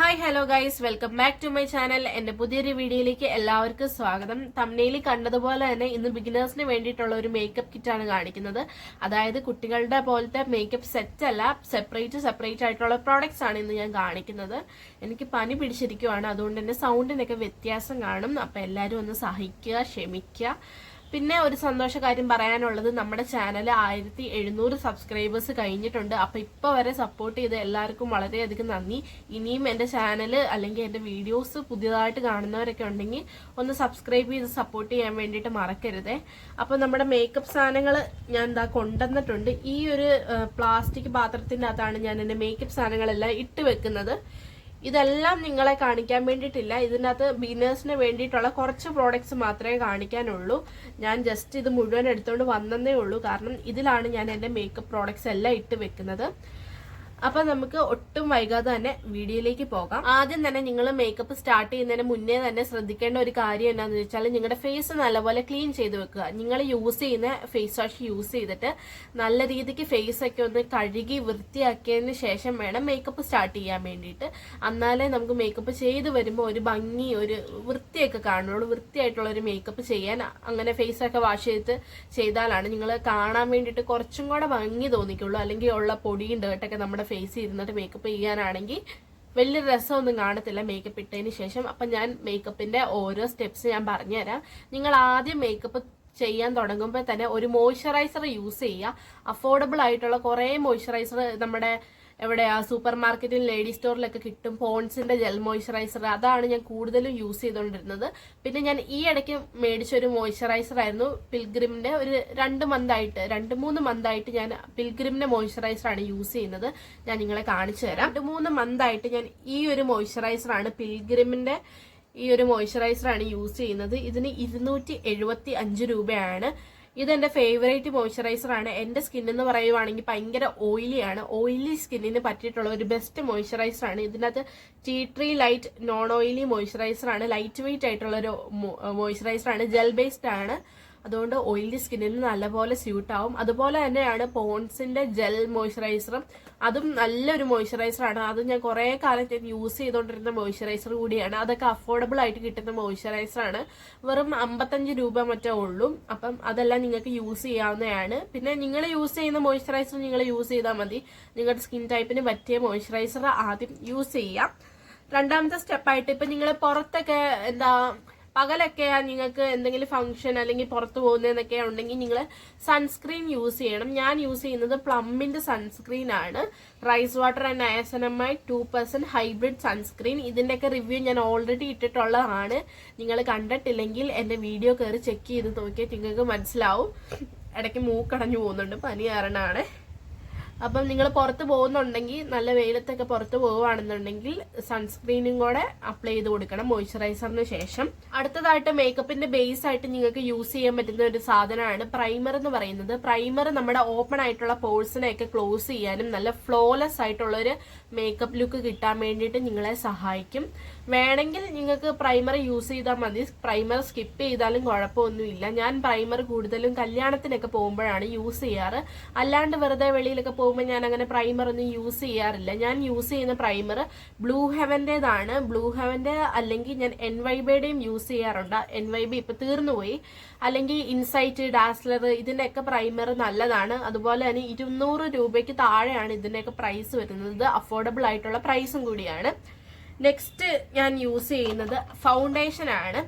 Hi hello guys welcome back to my channel എന്റെ പുതിയൊരു വീഡിയോയിലേക്ക് എല്ലാവർക്കും സ്വാഗതം. തമ്നയിൽ കണ്ടതുപോലെ തന്നെ ഇന്ന് ബിഗിനേഴ്സിന് വേണ്ടിയിട്ടുള്ള ഒരു മേക്കപ്പ് കിറ്റാണ് കാണിക്കുന്നത്. അതായത് കുട്ടികളുടെ പോലത്തെ മേക്കപ്പ് സെറ്റ് അല്ല സെപ്പറേറ്റ് സെപ്പറേറ്റ് ആയിട്ടുള്ള പ്രോഡക്ട്സ് ആണ് ഇന്ന് ഞാൻ കാണിക്കുന്നത്. എനിക്ക് പനി പിടിച്ചിരിക്കുവാണ്. അതുകൊണ്ട് തന്നെ സൗണ്ടിനൊക്കെ വ്യത്യാസം കാണും. അപ്പൊ എല്ലാവരും ഒന്ന് സഹിക്കുക ക്ഷമിക്കുക. പിന്നെ ഒരു സന്തോഷ കാര്യം പറയാനുള്ളത് നമ്മുടെ ചാനൽ ആയിരത്തി എഴുന്നൂറ് സബ്സ്ക്രൈബേഴ്സ് കഴിഞ്ഞിട്ടുണ്ട്. അപ്പൊ ഇപ്പൊ വരെ സപ്പോർട്ട് ചെയ്ത എല്ലാവർക്കും വളരെയധികം നന്ദി. ഇനിയും എന്റെ ചാനൽ അല്ലെങ്കിൽ എന്റെ വീഡിയോസ് പുതിയതായിട്ട് കാണുന്നവരൊക്കെ ഉണ്ടെങ്കിൽ ഒന്ന് സബ്സ്ക്രൈബ് ചെയ്ത് സപ്പോർട്ട് ചെയ്യാൻ വേണ്ടിയിട്ട് മറക്കരുതേ. അപ്പൊ നമ്മുടെ മേക്കപ്പ് സാധനങ്ങൾ ഞാൻ എന്താ കൊണ്ടുവന്നിട്ടുണ്ട്. ഈ ഒരു പ്ലാസ്റ്റിക് പാത്രത്തിന്റെ അകത്താണ് ഞാൻ എന്റെ മേക്കപ്പ് സാധനങ്ങളെല്ലാം ഇട്ട് വെക്കുന്നത്. ഇതെല്ലാം നിങ്ങളെ കാണിക്കാൻ വേണ്ടിയിട്ടില്ല. ഇതിനകത്ത് ബിഗിനേഴ്സിന് വേണ്ടിയിട്ടുള്ള കുറച്ച് പ്രോഡക്റ്റ്സ് മാത്രമേ കാണിക്കാനുള്ളൂ. ഞാൻ ജസ്റ്റ് ഇത് മുഴുവൻ എടുത്തുകൊണ്ട് വന്നതേ ഉള്ളൂ. കാരണം ഇതിലാണ് ഞാൻ എന്റെ മേക്കപ്പ് പ്രോഡക്റ്റ്സ് എല്ലാം ഇട്ട് വെക്കുന്നത്. അപ്പൊ നമുക്ക് ഒട്ടും വൈകാതെ തന്നെ വീഡിയോയിലേക്ക് പോകാം. ആദ്യം തന്നെ നിങ്ങൾ മേക്കപ്പ് സ്റ്റാർട്ട് ചെയ്യുന്നതിന് മുന്നേ തന്നെ ശ്രദ്ധിക്കേണ്ട ഒരു കാര്യം എന്താണെന്ന് വെച്ചാൽ നിങ്ങളുടെ ഫേസ് നല്ലപോലെ ക്ലീൻ ചെയ്ത് വെക്കുക. നിങ്ങൾ യൂസ് ചെയ്യുന്ന ഫേസ് വാഷ് യൂസ് ചെയ്തിട്ട് നല്ല രീതിക്ക് ഫേസ് ഒക്കെ ഒന്ന് കഴുകി വൃത്തിയാക്കിയതിന് ശേഷം വേണം മേക്കപ്പ് സ്റ്റാർട്ട് ചെയ്യാൻ വേണ്ടിയിട്ട്. എന്നാലേ നമുക്ക് മേക്കപ്പ് ചെയ്ത് വരുമ്പോൾ ഒരു ഭംഗി ഒരു വൃത്തിയൊക്കെ കാണുള്ളൂ. വൃത്തിയായിട്ടുള്ള ഒരു മേക്കപ്പ് ചെയ്യാൻ അങ്ങനെ ഫേസ് ഒക്കെ വാഷ് ചെയ്ത് ചെയ്താലാണ് നിങ്ങൾ കാണാൻ വേണ്ടിയിട്ട് കുറച്ചും കൂടെ ഭംഗി തോന്നിക്കുള്ളൂ. അല്ലെങ്കിൽ ഉള്ള പൊടിയും ഡേട്ടൊക്കെ നമ്മുടെ ഫേസ് ചെയ്തിരുന്നിട്ട് മേക്കപ്പ് ചെയ്യാനാണെങ്കിൽ വലിയ രസമൊന്നും കാണത്തില്ല മേക്കപ്പ് ഇട്ടതിന് ശേഷം. അപ്പം ഞാൻ മേക്കപ്പിന്റെ ഓരോ സ്റ്റെപ്സ് ഞാൻ പറഞ്ഞുതരാം. നിങ്ങൾ ആദ്യം മേക്കപ്പ് ചെയ്യാൻ തുടങ്ങുമ്പോൾ തന്നെ ഒരു മോയ്സ്ചറൈസർ യൂസ് ചെയ്യുക. അഫോർഡബിൾ ആയിട്ടുള്ള കുറേ മോയ്സ്ചറൈസർ നമ്മുടെ എവിടെയാ സൂപ്പർ മാർക്കറ്റിൽ ലേഡി സ്റ്റോറിലൊക്കെ കിട്ടും പോൺസിന്റെ ജെൽ മോയ്സ്ചറൈസർ അതാണ് ഞാൻ കൂടുതലും യൂസ് ചെയ്തുകൊണ്ടിരുന്നത് പിന്നെ ഞാൻ ഈ ഇടയ്ക്ക് മേടിച്ച ഒരു മോയ്സ്ചറൈസർ ആയിരുന്നു പിൽഗ്രിമിന്റെ ഒരു രണ്ട് മന്തായിട്ട് രണ്ട് മൂന്ന് മന്തായിട്ട് ഞാൻ പിൽഗ്രിമിന്റെ മോയ്സ്ചറൈസർ ആണ് യൂസ് ചെയ്യുന്നത്. ഞാൻ നിങ്ങളെ കാണിച്ചു തരാം. രണ്ട് മൂന്ന് മന്തായിട്ട് ഞാൻ ഈ ഒരു മോയ്സ്ചറൈസർ ആണ് പിൽഗ്രിമിന്റെ ഈ ഒരു മോയ്സ്ചറൈസർ ആണ് യൂസ് ചെയ്യുന്നത്. ഇതിന് ഇരുന്നൂറ്റി രൂപയാണ്. ഇതെന്റെ ഫേവറേറ്റ് മോയ്സ്ചറൈസർ ആണ്. എന്റെ സ്കിൻ എന്ന് പറയുവാണെങ്കിൽ ഭയങ്കര ഓയിലി ആണ്. ഓയിലി സ്കിന്നിന് പറ്റിയിട്ടുള്ള ഒരു ബെസ്റ്റ് മോയ്സ്ചറൈസർ ആണ്. ഇതിനകത്ത് tea tree light non oily moisturiser ആണ്. ലൈറ്റ് വെയിറ്റ് ആയിട്ടുള്ള ഒരു മോയ്സ്ചറൈസർ ആണ്. ജെൽ ബേസ്ഡ് ആണ്. അതുകൊണ്ട് ഓയിലി സ്കിന്നിന് നല്ലപോലെ സ്യൂട്ട് ആവും. അതുപോലെ തന്നെയാണ് പോൺസിന്റെ ജെൽ മോയ്സ്ചറൈസറും അതും നല്ലൊരു മോയ്സ്ചറൈസർ ആണ്. അത് ഞാൻ കുറെ കാലം ഞാൻ യൂസ് ചെയ്തുകൊണ്ടിരുന്ന മോയ്സ്ചറൈസർ കൂടിയാണ്. അതൊക്കെ അഫോർഡബിൾ ആയിട്ട് കിട്ടുന്ന മോയ്സ്ചറൈസർ ആണ്. വെറും അമ്പത്തഞ്ച് രൂപ മറ്റേ ഉള്ളൂ. അപ്പം അതെല്ലാം നിങ്ങൾക്ക് യൂസ് ചെയ്യാവുന്നതാണ്. പിന്നെ നിങ്ങൾ യൂസ് ചെയ്യുന്ന മോയ്സ്ചറൈസർ നിങ്ങൾ യൂസ് ചെയ്താൽ മതി. നിങ്ങളുടെ സ്കിൻ ടൈപ്പിന് പറ്റിയ മോയ്സ്ചറൈസർ ആദ്യം യൂസ് ചെയ്യാം. രണ്ടാമത്തെ സ്റ്റെപ്പായിട്ട് ഇപ്പൊ നിങ്ങൾ പുറത്തൊക്കെ എന്താ പകലൊക്കെ നിങ്ങൾക്ക് എന്തെങ്കിലും ഫംഗ്ഷൻ അല്ലെങ്കിൽ പുറത്ത് പോകുന്നതെന്നൊക്കെ ഉണ്ടെങ്കിൽ നിങ്ങൾ സൺസ്ക്രീൻ യൂസ് ചെയ്യണം. ഞാൻ യൂസ് ചെയ്യുന്നത് പ്ലമ്മിന്റെ സൺസ്ക്രീൻ ആണ്. റൈസ് വാട്ടർ ആൻഡ് നയസനമായി ടു പെർസെന്റ് ഹൈബ്രിഡ് സൺസ്ക്രീൻ ഇതിന്റെ ഒക്കെ റിവ്യൂ ഞാൻ ഓൾറെഡി ഇട്ടിട്ടുള്ളതാണ്. നിങ്ങൾ കണ്ടിട്ടില്ലെങ്കിൽ എന്റെ വീഡിയോ കയറി ചെക്ക് ചെയ്ത് നോക്കിയാൽ നിങ്ങൾക്ക് മനസ്സിലാവും. ഇടയ്ക്ക് മൂക്കടഞ്ഞു പോകുന്നുണ്ട്. പനി കാരണമാണ്. അപ്പം നിങ്ങൾ പുറത്ത് പോകുന്നുണ്ടെങ്കിൽ നല്ല വെയിലത്തൊക്കെ പുറത്ത് പോവുകയാണെന്നുണ്ടെങ്കിൽ സൺസ്ക്രീനും കൂടെ അപ്ലൈ ചെയ്ത് കൊടുക്കണം മോയ്സ്ചറൈസറിന് ശേഷം. അടുത്തതായിട്ട് മേക്കപ്പിന്റെ ബേസ് ആയിട്ട് നിങ്ങൾക്ക് യൂസ് ചെയ്യാൻ പറ്റുന്ന ഒരു സാധനമാണ് പ്രൈമർ എന്ന് പറയുന്നത്. പ്രൈമർ നമ്മുടെ ഓപ്പൺ ആയിട്ടുള്ള പോഴ്സിനെയൊക്കെ ക്ലോസ് ചെയ്യാനും നല്ല ഫ്ലോലെസ് ആയിട്ടുള്ള ഒരു മേക്കപ്പ് ലുക്ക് കിട്ടാൻ വേണ്ടിയിട്ട് നിങ്ങളെ സഹായിക്കും. വേണമെങ്കിൽ നിങ്ങൾക്ക് പ്രൈമർ യൂസ് ചെയ്താൽ മതി. പ്രൈമർ സ്കിപ്പ് ചെയ്താലും കുഴപ്പമൊന്നുമില്ല. ഞാൻ പ്രൈമർ കൂടുതലും കല്യാണത്തിനൊക്കെ പോകുമ്പോഴാണ് യൂസ് ചെയ്യാറ്. അല്ലാണ്ട് വെറുതെ വെളിയിലൊക്കെ പോകുമ്പോൾ ഞാൻ അങ്ങനെ പ്രൈമർ ഒന്നും യൂസ് ചെയ്യാറില്ല. ഞാൻ യൂസ് ചെയ്യുന്ന പ്രൈമർ ബ്ലൂ ഹെവന്റേതാണ് ബ്ലൂ ഹെവന്റെ അല്ലെങ്കിൽ ഞാൻ എൻ വൈബയുടെയും യൂസ് ചെയ്യാറുണ്ട്. എൻ വൈബി ഇപ്പം തീർന്നുപോയി അല്ലെങ്കിൽ ഇൻസൈറ്റ് ഡാസ്ലർ ഇതിന്റെയൊക്കെ പ്രൈമർ നല്ലതാണ്. അതുപോലെ തന്നെ ഇരുന്നൂറ് രൂപയ്ക്ക് താഴെയാണ് ഇതിന്റെയൊക്കെ പ്രൈസ് വരുന്നത്. അഫോർഡബിൾ ആയിട്ടുള്ള പ്രൈസും കൂടിയാണ്. നെക്സ്റ്റ് ഞാൻ യൂസ് ചെയ്യുന്നത് ഫൗണ്ടേഷൻ ആണ്.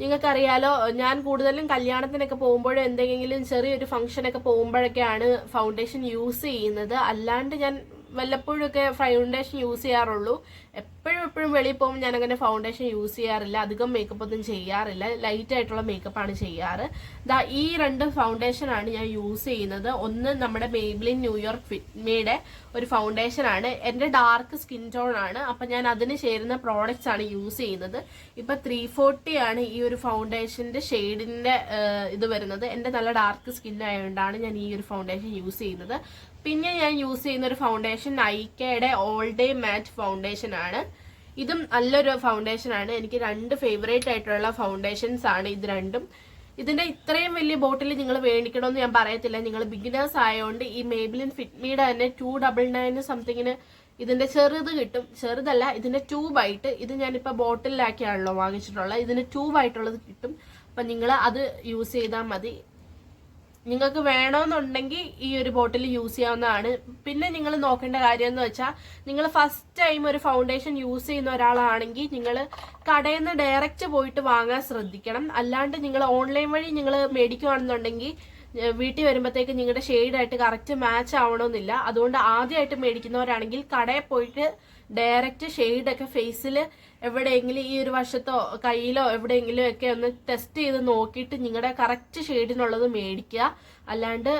നിങ്ങൾക്കറിയാലോ ഞാൻ കൂടുതലും കല്യാണത്തിനൊക്കെ പോകുമ്പോഴോ എന്തെങ്കിലും ചെറിയൊരു ഫംഗ്ഷനൊക്കെ പോകുമ്പോഴൊക്കെയാണ് ഫൗണ്ടേഷൻ യൂസ് ചെയ്യുന്നത്. അല്ലാണ്ട് ഞാൻ വല്ലപ്പോഴൊക്കെ ഫൗണ്ടേഷൻ യൂസ് ചെയ്യാറുള്ളൂ. എപ്പോഴും എപ്പോഴും വെളിയിൽ പോകുമ്പോൾ ഞാൻ അങ്ങനെ ഫൗണ്ടേഷൻ യൂസ് ചെയ്യാറില്ല. അധികം മേക്കപ്പ് ഒന്നും ചെയ്യാറില്ല. ലൈറ്റ് ആയിട്ടുള്ള മേക്കപ്പ് ആണ് ചെയ്യാറ്. ദാ ഈ രണ്ട് ഫൗണ്ടേഷൻ ആണ് ഞാൻ യൂസ് ചെയ്യുന്നത്. ഒന്ന് നമ്മുടെ മേബ്ലിൻ ന്യൂയോർക്ക് ഫിറ്റ്മിയുടെ ഒരു ഫൗണ്ടേഷൻ ആണ്. എന്റെ ഡാർക്ക് സ്കിൻ ടോൺ ആണ്. അപ്പം ഞാൻ അതിന് ചേരുന്ന പ്രോഡക്റ്റ്സ് ആണ് യൂസ് ചെയ്യുന്നത്. ഇപ്പം ത്രീ ഫോർട്ടി ആണ് ഈ ഒരു ഫൗണ്ടേഷന്റെ ഷെയ്ഡിന്റെ ഇത് വരുന്നത്. എന്റെ നല്ല ഡാർക്ക് സ്കിൻ ആയതുകൊണ്ടാണ് ഞാൻ ഈ ഒരു ഫൗണ്ടേഷൻ യൂസ് ചെയ്യുന്നത്. പിന്നെ ഞാൻ യൂസ് ചെയ്യുന്ന ഒരു ഫൗണ്ടേഷൻ നൈക്കയുടെ ഓൾ ഡേ മാറ്റ് ഫൗണ്ടേഷൻ ആണ്. ഇതും നല്ലൊരു ഫൗണ്ടേഷൻ ആണ്. എനിക്ക് രണ്ട് ഫേവറേറ്റ് ആയിട്ടുള്ള ഫൗണ്ടേഷൻസ് ആണ് ഇത് രണ്ടും. ഇതിന്റെ ഇത്രയും വലിയ ബോട്ടിൽ നിങ്ങൾ മേടിക്കണമെന്ന് ഞാൻ പറയത്തില്ല. നിങ്ങൾ ബിഗിനേഴ്സ് ആയതുകൊണ്ട് ഈ മേബിലിൻ ഫിറ്റ്മിയുടെ തന്നെ ടു ഡബിൾ നയൻ സംതിങ്ങിന് ഇതിന്റെ ചെറുത് കിട്ടും. ചെറുതല്ല ഇതിന്റെ ട്യൂബായിട്ട് ഇത് ഞാനിപ്പോ ബോട്ടിലാക്കിയാണല്ലോ വാങ്ങിച്ചിട്ടുള്ളത്. ഇതിന് ട്യൂബായിട്ടുള്ളത് കിട്ടും. അപ്പൊ നിങ്ങൾ അത് യൂസ് ചെയ്താൽ മതി. നിങ്ങൾക്ക് വേണമെന്നുണ്ടെങ്കിൽ ഈ ഒരു ബോട്ടിൽ യൂസ് ചെയ്യാവുന്നതാണ്. പിന്നെ നിങ്ങൾ നോക്കേണ്ട കാര്യം എന്ന് വെച്ചാൽ നിങ്ങൾ ഫസ്റ്റ് ടൈം ഒരു ഫൗണ്ടേഷൻ യൂസ് ചെയ്യുന്ന ഒരാളാണെങ്കിൽ നിങ്ങൾ കടയിൽ നിന്ന് ഡയറക്റ്റ് പോയിട്ട് വാങ്ങാൻ ശ്രദ്ധിക്കണം. അല്ലാണ്ട് നിങ്ങൾ ഓൺലൈൻ വഴി നിങ്ങൾ മേടിക്കുകയാണെന്നുണ്ടെങ്കിൽ വീട്ടിൽ വരുമ്പോഴത്തേക്ക് നിങ്ങളുടെ ഷെയ്ഡായിട്ട് കറക്റ്റ് മാച്ച് ആവണമെന്നില്ല അതുകൊണ്ട് ആദ്യമായിട്ട് മേടിക്കുന്നവരാണെങ്കിൽ കടയിൽ പോയിട്ട് ഡയറക്റ്റ് ഷെയ്ഡൊക്കെ ഫേസിൽ എവിടെയെങ്കിലും ഈ ഒരു വശത്തോ കയ്യിലോ എവിടെയെങ്കിലും ഒക്കെ ഒന്ന് ടെസ്റ്റ് ചെയ്ത് നോക്കിയിട്ട് നിങ്ങളുടെ കറക്റ്റ് ഷെയ്ഡിനുള്ളത് മേടിക്കുക. അല്ലാണ്ട്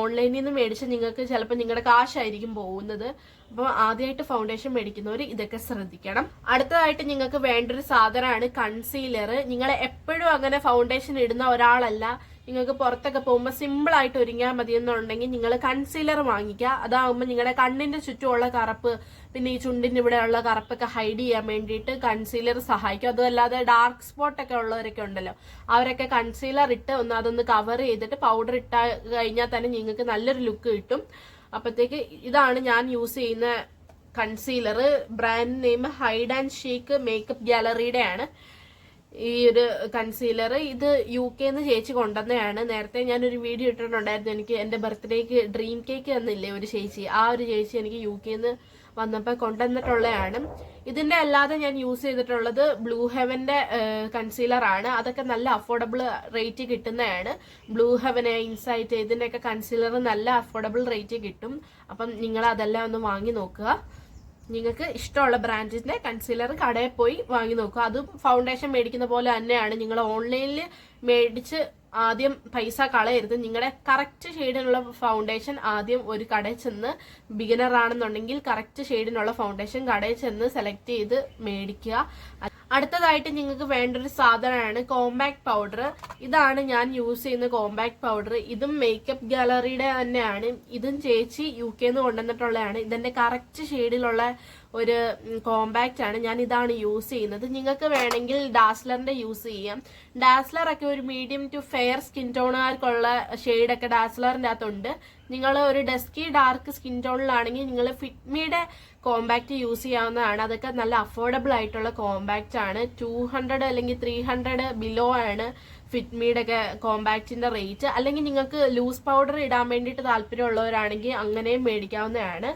ഓൺലൈനിൽ നിന്ന് മേടിച്ച് നിങ്ങൾക്ക് ചിലപ്പോൾ നിങ്ങളുടെ കാശായിരിക്കും പോകുന്നത്. അപ്പോൾ ആദ്യമായിട്ട് ഫൗണ്ടേഷൻ മേടിക്കുന്നവർ ഇതൊക്കെ ശ്രദ്ധിക്കണം. അടുത്തതായിട്ട് നിങ്ങൾക്ക് വേണ്ട ഒരു സാധനമാണ് കൺസീലർ നിങ്ങൾ എപ്പോഴും അങ്ങനെ ഫൗണ്ടേഷൻ ഇടുന്ന ഒരാളല്ല. നിങ്ങൾക്ക് പുറത്തൊക്കെ പോകുമ്പോൾ സിമ്പിൾ ആയിട്ട് ഒരുങ്ങിയാൽ മതി എന്നുണ്ടെങ്കിൽ നിങ്ങൾ കൺസീലർ വാങ്ങിക്കുക. അതാകുമ്പോൾ നിങ്ങളുടെ കണ്ണിന്റെ ചുറ്റുമുള്ള കറുപ്പ് പിന്നെ ഈ ചുണ്ടിന്റെ ഇവിടെയുള്ള കറുപ്പൊക്കെ ഹൈഡ് ചെയ്യാൻ വേണ്ടിയിട്ട് കൺസീലർ സഹായിക്കും. അതുമല്ലാതെ ഡാർക്ക് സ്പോട്ടൊക്കെ ഉള്ളവരൊക്കെ ഉണ്ടല്ലോ അവരൊക്കെ കൺസീലർ ഇട്ട് ഒന്ന് അതൊന്ന് കവർ ചെയ്തിട്ട് പൗഡർ ഇട്ട കഴിഞ്ഞാൽ തന്നെ നിങ്ങൾക്ക് നല്ലൊരു ലുക്ക് കിട്ടും. അപ്പോഴത്തേക്ക് ഇതാണ് ഞാൻ യൂസ് ചെയ്യുന്ന concealer brand name hide and shake makeup ഗാലറിയുടെ ആണ് ഈ ഒരു കൺസീലർ ഇത് യു കെന്ന് ചേച്ചി കൊണ്ടുവന്നതാണ്. നേരത്തെ ഞാനൊരു വീഡിയോ ഇട്ടിട്ടുണ്ടായിരുന്നു. എനിക്ക് എന്റെ ബർത്ത്ഡേക്ക് ഡ്രീം കേക്ക് തന്നില്ലേ ഒരു ചേച്ചി. ആ ഒരു ചേച്ചി എനിക്ക് യു കെന്ന് വന്നപ്പോൾ കൊണ്ടുവന്നിട്ടുള്ളതാണ്. ഇതിന്റെ അല്ലാതെ ഞാൻ യൂസ് ചെയ്തിട്ടുള്ളത് ബ്ലൂ ഹെവന്റെ കൺസീലർ ആണ്. അതൊക്കെ നല്ല അഫോർഡബിൾ റേറ്റ് കിട്ടുന്നതാണ്. ബ്ലൂ ഹെവന് ഇൻസൈറ്റ് ഇതിന്റെയൊക്കെ കൺസീലർ നല്ല അഫോർഡബിൾ റേറ്റ് കിട്ടും. അപ്പം നിങ്ങൾ അതെല്ലാം ഒന്ന് വാങ്ങി നോക്കുക. നിങ്ങൾക്ക് ഇഷ്ടമുള്ള ബ്രാൻഡിന്റെ കൺസീലർ കടയിൽ പോയി വാങ്ങി നോക്കുക. അതും ഫൗണ്ടേഷൻ മേടിക്കുന്ന പോലെ തന്നെയാണ്. നിങ്ങൾ ഓൺലൈനിൽ മേടിച്ച് ആദ്യം പൈസ കളയരുത്. നിങ്ങളുടെ കറക്റ്റ് ഷെയ്ഡിനുള്ള ഫൗണ്ടേഷൻ ആദ്യം ഒരു കടയിൽ ചെന്ന് ബിഗിനർ ആണെന്നുണ്ടെങ്കിൽ കറക്റ്റ് ഷെയ്ഡിനുള്ള ഫൗണ്ടേഷൻ കടയിൽ ചെന്ന് സെലക്ട് ചെയ്ത് മേടിക്കുക. അടുത്തതായിട്ട് നിങ്ങൾക്ക് വേണ്ട ഒരു സാധനമാണ് കോമ്പാക്ട് പൗഡർ ഇതാണ് ഞാൻ യൂസ് ചെയ്യുന്ന കോമ്പാക്ട് പൗഡർ ഇതും മേക്കപ്പ് ഗാലറിയുടെ തന്നെയാണ്. ഇതും ചേച്ചി യു കെന്ന് കൊണ്ടുവന്നിട്ടുള്ളതാണ്. ഇതിന്റെ കറക്റ്റ് ഷെയ്ഡിലുള്ള ഒരു കോമ്പാക്റ്റ് ആണ്. ഞാൻ ഇതാണ് യൂസ് ചെയ്യുന്നത്. നിങ്ങൾക്ക് വേണമെങ്കിൽ ഡാസ്ലറിന്റെ യൂസ് ചെയ്യാം. ഡാസ്ലർ ഒക്കെ ഒരു മീഡിയം ടു ഫെയർ സ്കിൻ ടോണുകാർക്കുള്ള ഷെയ്ഡൊക്കെ ഡാസ്ലറിന്റെ അകത്തുണ്ട്. നിങ്ങൾ ഒരു ഡെസ്കി ഡാർക്ക് സ്കിൻ ടോണിലാണെങ്കിൽ നിങ്ങൾ ഫിറ്റ്മിയുടെ കോമ്പാക്റ്റ് യൂസ് ചെയ്യാവുന്നതാണ്. അതൊക്കെ നല്ല അഫോർഡബിൾ ആയിട്ടുള്ള കോമ്പാക്റ്റ് ആണ്. ടു ഹൺഡ്രഡ് അല്ലെങ്കിൽ ത്രീ ഹൺഡ്രഡ് ബിലോ ആണ് ഫിറ്റ്മിയുടെ ഒക്കെ കോമ്പാക്റ്റിന്റെ റേറ്റ് അല്ലെങ്കിൽ നിങ്ങൾക്ക് ലൂസ് പൗഡർ ഇടാൻ വേണ്ടിയിട്ട് താല്പര്യമുള്ളവരാണെങ്കിൽ അങ്ങനെയും മേടിക്കാവുന്നതാണ്.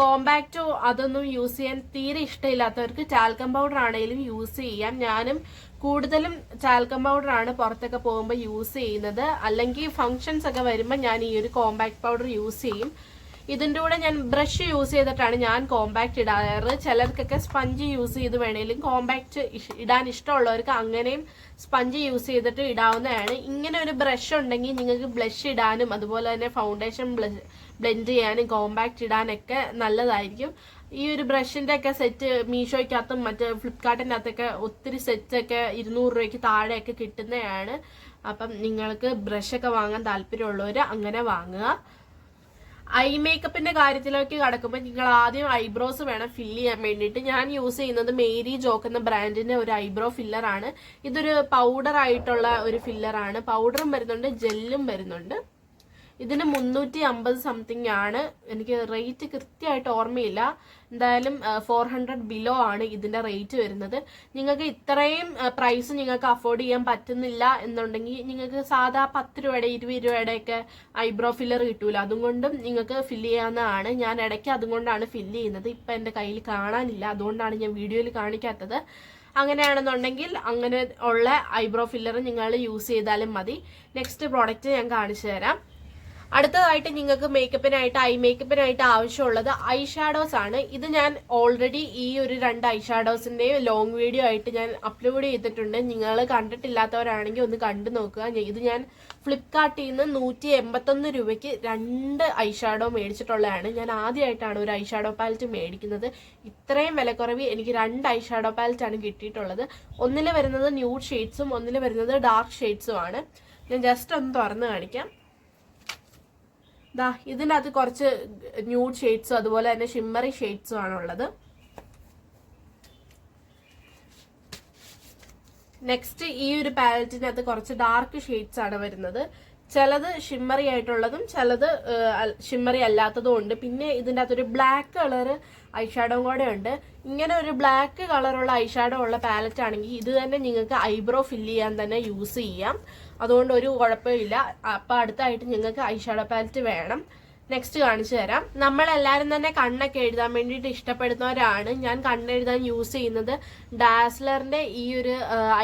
കോമ്പാക്റ്റോ അതൊന്നും യൂസ് ചെയ്യാൻ തീരെ ഇഷ്ടമില്ലാത്തവർക്ക് ചാൽക്കം പൗഡർ ആണെങ്കിലും യൂസ് ചെയ്യാം. ഞാനും കൂടുതലും ചാൽക്കം പൗഡർ ആണ് പുറത്തൊക്കെ പോകുമ്പോൾ യൂസ് ചെയ്യുന്നത്. അല്ലെങ്കിൽ ഫങ്ഷൻസ് ഒക്കെ വരുമ്പോൾ ഞാൻ ഈ ഒരു കോമ്പാക്ട് പൗഡർ യൂസ് ചെയ്യും. ഇതിന്റെ കൂടെ ഞാൻ ബ്രഷ് യൂസ് ചെയ്തിട്ടാണ് ഞാൻ കോമ്പാക്ട് ഇടാറ്. ചിലർക്കൊക്കെ സ്പഞ്ച് യൂസ് ചെയ്ത് വേണേലും കോമ്പാക്ട് ഇടാൻ ഇഷ്ടമുള്ളവർക്ക് അങ്ങനെയും സ്പഞ്ച് യൂസ് ചെയ്തിട്ട് ഇടാവുന്നതാണ്. ഇങ്ങനെ ഒരു ബ്രഷ് ഉണ്ടെങ്കിൽ നിങ്ങൾക്ക് ബ്ലഷ് ഇടാനും അതുപോലെ തന്നെ ഫൗണ്ടേഷൻ ബ്ലെൻഡ് ചെയ്യാനും കോമ്പാക്ട് ഇടാനൊക്കെ നല്ലതായിരിക്കും. ഈ ഒരു ബ്രഷിന്റെ ഒക്കെ സെറ്റ് മീഷോയ്ക്കകത്തും മറ്റ് ഫ്ലിപ്കാർട്ടിന്റെ അകത്തൊക്കെ ഒത്തിരി സെറ്റ് ഒക്കെ ഇരുന്നൂറ് രൂപയ്ക്ക് താഴെയൊക്കെ കിട്ടുന്നതാണ്. അപ്പം നിങ്ങൾക്ക് ബ്രഷൊക്കെ വാങ്ങാൻ താല്പര്യമുള്ളവർ അങ്ങനെ വാങ്ങുക. ഐ മേക്കപ്പിന്റെ കാര്യത്തിലേക്ക് കടക്കുമ്പോൾ നിങ്ങൾ ആദ്യം ഐബ്രോസ് വേണം ഫില്ല് ചെയ്യാൻ വേണ്ടിയിട്ട്. ഞാൻ യൂസ് ചെയ്യുന്നത് മേരി ജോക്ക് എന്ന ബ്രാൻഡിന്റെ ഒരു ഐബ്രോ ഫില്ലർ ആണ്. ഇതൊരു പൗഡർ ആയിട്ടുള്ള ഒരു ഫില്ലർ ആണ്. പൗഡറും വരുന്നുണ്ട് ജെല്ലും വരുന്നുണ്ട്. ഇതിന് മുന്നൂറ്റി അമ്പത് സംതിങ് ആണ്. എനിക്ക് റേറ്റ് കൃത്യമായിട്ട് ഓർമ്മയില്ല. എന്തായാലും ഫോർ ഹൺഡ്രഡ് ബിലോ ആണ് ഇതിന്റെ റേറ്റ് വരുന്നത്. നിങ്ങൾക്ക് ഇത്രയും പ്രൈസ് നിങ്ങൾക്ക് അഫോർഡ് ചെയ്യാൻ പറ്റുന്നില്ല എന്നുണ്ടെങ്കിൽ നിങ്ങൾക്ക് സാധാ പത്ത് രൂപയുടെ ഇരുപത് രൂപയുടെ ഒക്കെ ഐബ്രോ ഫില്ലർ കിട്ടൂല അതുകൊണ്ടും നിങ്ങൾക്ക് ഫില്ല് ചെയ്യാവുന്നതാണ്. ഞാൻ ഇടയ്ക്ക് അതുകൊണ്ടാണ് ഫില്ല് ചെയ്യുന്നത്. ഇപ്പം എന്റെ കയ്യിൽ കാണാനില്ല. അതുകൊണ്ടാണ് ഞാൻ വീഡിയോയിൽ കാണിക്കാത്തത്. അങ്ങനെയാണെന്നുണ്ടെങ്കിൽ അങ്ങനെ ഉള്ള ഐബ്രോ ഫില്ലർ നിങ്ങൾ യൂസ് ചെയ്താലും മതി. നെക്സ്റ്റ് പ്രോഡക്റ്റ് ഞാൻ കാണിച്ചു തരാം. അടുത്തതായിട്ട് നിങ്ങൾക്ക് മേക്കപ്പിനായിട്ട് ഐ മേക്കപ്പിനായിട്ട് ആവശ്യമുള്ളത് ഐ ഷാഡോസ് ആണ്. ഇത് ഞാൻ ഓൾറെഡി ഈ ഒരു രണ്ട് ഐ ഷാഡോസിന്റെയും ലോങ് വീഡിയോ ആയിട്ട് ഞാൻ അപ്ലോഡ് ചെയ്തിട്ടുണ്ട്. നിങ്ങൾ കണ്ടിട്ടില്ലാത്തവരാണെങ്കിൽ ഒന്ന് കണ്ടു നോക്കുക. ഇത് ഞാൻ ഫ്ലിപ്കാർട്ടിൽ നിന്ന് നൂറ്റി എൺപത്തൊന്ന് രൂപയ്ക്ക് രണ്ട് ഐ ഷാഡോ മേടിച്ചിട്ടുള്ളതാണ്. ഞാൻ ആദ്യമായിട്ടാണ് ഒരു ഐ ഷാഡോ പാലറ്റ് മേടിക്കുന്നത്. ഇത്രയും വിലക്കുറവ് എനിക്ക് രണ്ട് ഐ ഷാഡോ പാലറ്റ് ആണ് കിട്ടിയിട്ടുള്ളത്. ഒന്നിൽ വരുന്നത് ന്യൂഡ് ഷെയ്ഡ്സും ഒന്നിൽ വരുന്നത് ഡാർക്ക് ഷെയ്ഡ്സും ആണ്. ഞാൻ ജസ്റ്റ് ഒന്ന് തുറന്ന് കാണിക്കാം. ദാ ഇതിനകത്ത് കുറച്ച് ന്യൂഡ് ഷെയ്ഡ്സും അതുപോലെ തന്നെ ഷിമ്മറി ഷെയ്ഡ്സും ആണുള്ളത്. നെക്സ്റ്റ് ഈ ഒരു പാലറ്റിനകത്ത് കുറച്ച് ഡാർക്ക് ഷെയ്ഡ്സ് ആണ് വരുന്നത്. ചിലത് ഷിമ്മറി ആയിട്ടുള്ളതും ചിലത് ഷിമ്മറി അല്ലാത്തതും ഉണ്ട്. പിന്നെ ഇതിന്റെ അകത്തൊരു ബ്ലാക്ക് കളറ് ഐഷാഡോ കൂടെ ഉണ്ട്. ഇങ്ങനെ ഒരു ബ്ലാക്ക് കളറുള്ള ഐഷാഡോ ഉള്ള പാലറ്റ് ആണെങ്കിൽ ഇത് തന്നെ നിങ്ങൾക്ക് ഐബ്രോ ഫില്ല് ചെയ്യാൻ തന്നെ യൂസ് ചെയ്യാം. അതുകൊണ്ട് ഒരു കുഴപ്പമില്ല. അപ്പം അടുത്തായിട്ട് നിങ്ങൾക്ക് ഐഷാഡോ പാലറ്റ് വേണം. നെക്സ്റ്റ് കാണിച്ചു തരാം. നമ്മളെല്ലാവരും തന്നെ കണ്ണൊക്കെ എഴുതാൻ വേണ്ടിയിട്ട് ഇഷ്ടപ്പെടുന്നവരാണ്. ഞാൻ കണ്ണെഴുതാൻ യൂസ് ചെയ്യുന്നത് ഡാസ്ലറിന്റെ ഈ ഒരു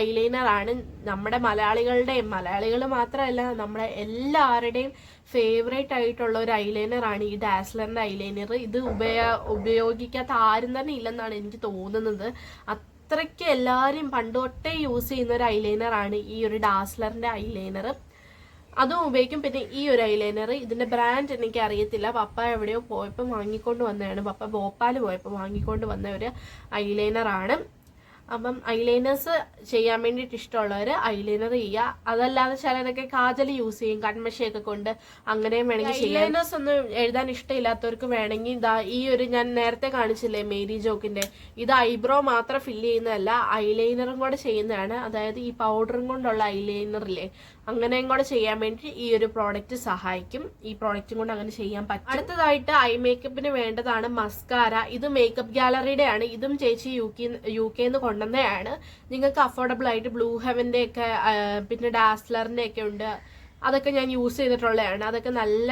ഐലൈനർ ആണ്. നമ്മുടെ മലയാളികളുടെയും മലയാളികൾ മാത്രമല്ല നമ്മളെ എല്ലാവരുടെയും ഫേവറേറ്റ് ആയിട്ടുള്ള ഒരു ഐലൈനർ ആണ് ഈ ഡാസ്ലറിന്റെ ഐലൈനർ ഇത് ഉപയോ ഉപയോഗിക്കാത്ത ആരും തന്നെ ഇല്ലെന്നാണ് എനിക്ക് തോന്നുന്നത്. അത്രയ്ക്ക് എല്ലാവരും പണ്ട് യൂസ് ചെയ്യുന്ന ഒരു ഐലൈനർ ആണ് ഈ ഒരു ഡാസ്ലറിന്റെ ഐലൈനർ അതും ഉപയോഗിക്കും. പിന്നെ ഈ ഒരു ഐലൈനർ ഇതിന്റെ ബ്രാൻഡ് എനിക്ക് അറിയത്തില്ല പപ്പ എവിടെയോ പോയപ്പോൾ വാങ്ങിക്കൊണ്ട് വന്നതാണ്. പപ്പ ഭോപ്പാൽ പോയപ്പോൾ വാങ്ങിക്കൊണ്ട് വന്ന ഒരു ഐലൈനർ ആണ്. അപ്പം ഐലൈനേഴ്സ് ചെയ്യാൻ വേണ്ടിയിട്ട് ഇഷ്ടമുള്ളവർ ഐലൈനർ ചെയ്യുക. അതല്ലാതെ ചിലരൊക്കെ കാജൽ യൂസ് ചെയ്യും കൺമഷിയൊക്കെ കൊണ്ട് അങ്ങനെയും വേണമെങ്കിൽ ഐലൈനേഴ്സ് ഒന്നും എഴുതാൻ ഇഷ്ടമില്ലാത്തവർക്ക് വേണമെങ്കിൽ ഇതാ ഈ ഒരു ഞാൻ നേരത്തെ കാണിച്ചില്ലേ മേരി ജോക്കിന്റെ? ഇത് ഐബ്രോ മാത്രം ഫില്ല് ചെയ്യുന്നതല്ല ഐലൈനറും കൂടെ ചെയ്യുന്നതാണ്. അതായത് ഈ പൗഡറും കൊണ്ടുള്ള ഐലൈനറില്ലേ അങ്ങനെയും കൂടെ ചെയ്യാൻ വേണ്ടി ഈ ഒരു പ്രോഡക്റ്റ് സഹായിക്കും. ഈ പ്രോഡക്റ്റും കൊണ്ട് അങ്ങനെ ചെയ്യാൻ പറ്റും. അടുത്തതായിട്ട് ഐ മേക്കപ്പിന് വേണ്ടതാണ് മസ്കാര ഇത് മേക്കപ്പ് ഗാലറിയുടെ ആണ് ഇതും ചേച്ചി യു കെ യു കെന്ന് കൊണ്ടുവന്നതാണ്. നിങ്ങൾക്ക് അഫോർഡബിൾ ആയിട്ട് ബ്ലൂ ഹെവന്റെ ഒക്കെ പിന്നെ ഡാസ്ലറിന്റെ ഒക്കെ ഉണ്ട്. അതൊക്കെ ഞാൻ യൂസ് ചെയ്തിട്ടുള്ളതാണ്. അതൊക്കെ നല്ല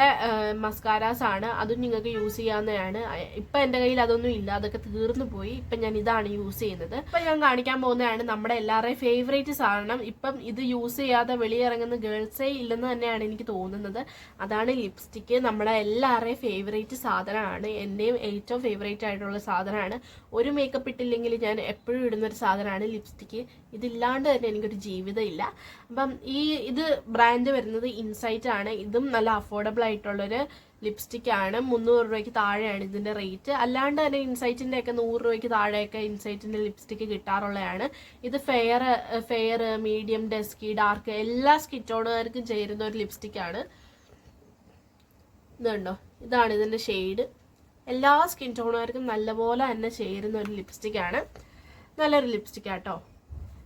മസ്കാരാസ് ആണ്. അതും നിങ്ങൾക്ക് യൂസ് ചെയ്യാവുന്നതാണ്. ഇപ്പം എന്റെ കയ്യിൽ അതൊന്നും ഇല്ല. അതൊക്കെ തീർന്നു പോയി. ഇപ്പം ഞാൻ ഇതാണ് യൂസ് ചെയ്യുന്നത്. ഇപ്പം ഞാൻ കാണിക്കാൻ പോകുന്നതാണ് നമ്മുടെ എല്ലാവരുടെയും ഫേവറേറ്റ് സാധനം. ഇപ്പം ഇത് യൂസ് ചെയ്യാതെ വെളിയിറങ്ങുന്ന ഗേൾസേ ഇല്ലെന്ന് തന്നെയാണ് എനിക്ക് തോന്നുന്നത്. അതാണ് ലിപ്സ്റ്റിക്ക് നമ്മുടെ എല്ലാവരുടെയും ഫേവറേറ്റ് സാധനമാണ്. എന്റെയും ഏറ്റവും ഫേവറേറ്റ് ആയിട്ടുള്ള സാധനമാണ്. ഒരു മേക്കപ്പ് ഇട്ടില്ലെങ്കിൽ ഞാൻ എപ്പോഴും ഇടുന്നൊരു സാധനമാണ് ലിപ്സ്റ്റിക്ക് ഇതില്ലാണ്ട് തന്നെ എനിക്കൊരു ജീവിതം ഇല്ല. അപ്പം ഈ ഇത് ബ്രാൻഡ് വരുന്നത് ഇൻസൈറ്റ് ആണ്. ഇതും നല്ല അഫോർഡബിൾ ആയിട്ടുള്ളൊരു ലിപ്സ്റ്റിക് ആണ്. മുന്നൂറ് രൂപയ്ക്ക് താഴെയാണ് ഇതിന്റെ റേറ്റ് അല്ലാണ്ട് തന്നെ ഇൻസൈറ്റിന്റെ ഒക്കെ നൂറ് രൂപയ്ക്ക് താഴെയൊക്കെ ഇൻസൈറ്റിന്റെ ലിപ്സ്റ്റിക് കിട്ടാറുള്ളതാണ്. ഇത് fair fair medium dusky dark എല്ലാ സ്കിൻ ടോണുകാർക്കും ചേരുന്ന ഒരു ലിപ്സ്റ്റിക് ആണ്. ഇതുണ്ടോ ഇതാണ് ഇതിന്റെ ഷെയ്ഡ് എല്ലാ സ്കിൻ ടോണുകാർക്കും നല്ലപോലെ തന്നെ ചേരുന്ന ഒരു ലിപ്സ്റ്റിക് ആണ്. നല്ലൊരു ലിപ്സ്റ്റിക് ആട്ടോ.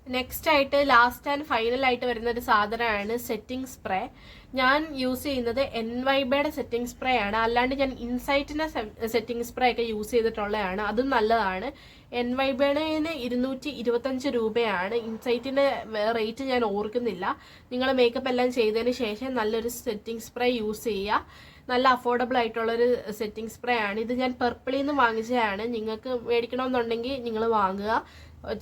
നെക്സ്റ്റ് ആയിട്ട് ലാസ്റ്റ് ആൻഡ് ഫൈനൽ ആയിട്ട് വരുന്ന ഒരു സാധനമാണ് സെറ്റിംഗ് സ്പ്രേ ഞാൻ യൂസ് ചെയ്യുന്നത് എൻ വൈബയുടെ സെറ്റിംഗ് സ്പ്രേ ആണ്. അല്ലാണ്ട് ഞാൻ ഇൻസൈറ്റിന്റെ സെറ്റിംഗ് സ്പ്രേ ഒക്കെ യൂസ് ചെയ്തിട്ടുള്ളതാണ്. അതും നല്ലതാണ്. എൻ വൈബേണന് ഇരുന്നൂറ്റി ഇരുപത്തഞ്ച് രൂപയാണ്. ഇൻസൈറ്റിന്റെ റേറ്റ് ഞാൻ ഓർക്കുന്നില്ല. നിങ്ങൾ മേക്കപ്പ് എല്ലാം ചെയ്തതിന് ശേഷം നല്ലൊരു സെറ്റിംഗ് സ്പ്രേ യൂസ് ചെയ്യുക. നല്ല അഫോർഡബിൾ ആയിട്ടുള്ള ഒരു സെറ്റിംഗ് സ്പ്രേ ആണ്. ഇത് ഞാൻ പെർപ്പിളിൽ നിന്ന് വാങ്ങിച്ചതാണ്. നിങ്ങൾക്ക് മേടിക്കണമെന്നുണ്ടെങ്കിൽ നിങ്ങൾ വാങ്ങുക.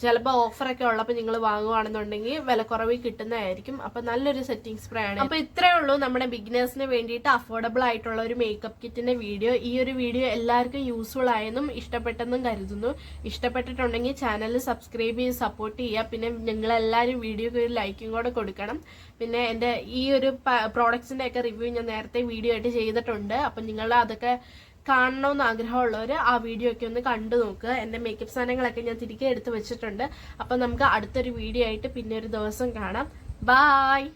ചിലപ്പോൾ ഓഫറൊക്കെ ഉള്ളപ്പോൾ നിങ്ങൾ വാങ്ങുവാണെന്നുണ്ടെങ്കിൽ വിലക്കുറവിൽ കിട്ടുന്നതായിരിക്കും. അപ്പം നല്ലൊരു സെറ്റിംഗ് സ്പ്രേ ആണ്. അപ്പോൾ ഇത്രയേ ഉള്ളൂ നമ്മുടെ ബിഗിനേഴ്സിന് വേണ്ടിയിട്ട് അഫോർഡബിൾ ആയിട്ടുള്ള ഒരു മേക്കപ്പ് കിറ്റിന്റെ വീഡിയോ. ഈ ഒരു വീഡിയോ എല്ലാവർക്കും യൂസ്ഫുൾ ആയെന്നും ഇഷ്ടപ്പെട്ടെന്നും കരുതുന്നു. ഇഷ്ടപ്പെട്ടിട്ടുണ്ടെങ്കിൽ ചാനൽ സബ്സ്ക്രൈബ് ചെയ്ത് സപ്പോർട്ട് ചെയ്യുക. പിന്നെ നിങ്ങളെല്ലാവരും വീഡിയോക്ക് ഒരു ലൈക്കും കൂടെ കൊടുക്കണം. പിന്നെ എന്റെ ഈ ഒരു പ്രോഡക്ട്സിന്റെ ഒക്കെ റിവ്യൂ ഞാൻ നേരത്തെ വീഡിയോ ആയിട്ട് ചെയ്തിട്ടുണ്ട്. അപ്പം നിങ്ങൾ അതൊക്കെ കാണണമെന്ന് ആഗ്രഹമുള്ളവർ ആ വീഡിയോ ഒക്കെ ഒന്ന് കണ്ടു നോക്കുക. എന്റെ മേക്കപ്പ് സാധനങ്ങളൊക്കെ ഞാൻ തിരികെ എടുത്ത് വെച്ചിട്ടുണ്ട്. അപ്പം നമുക്ക് അടുത്തൊരു വീഡിയോ ആയിട്ട് പിന്നെ ഒരു ദിവസം കാണാം. ബായ്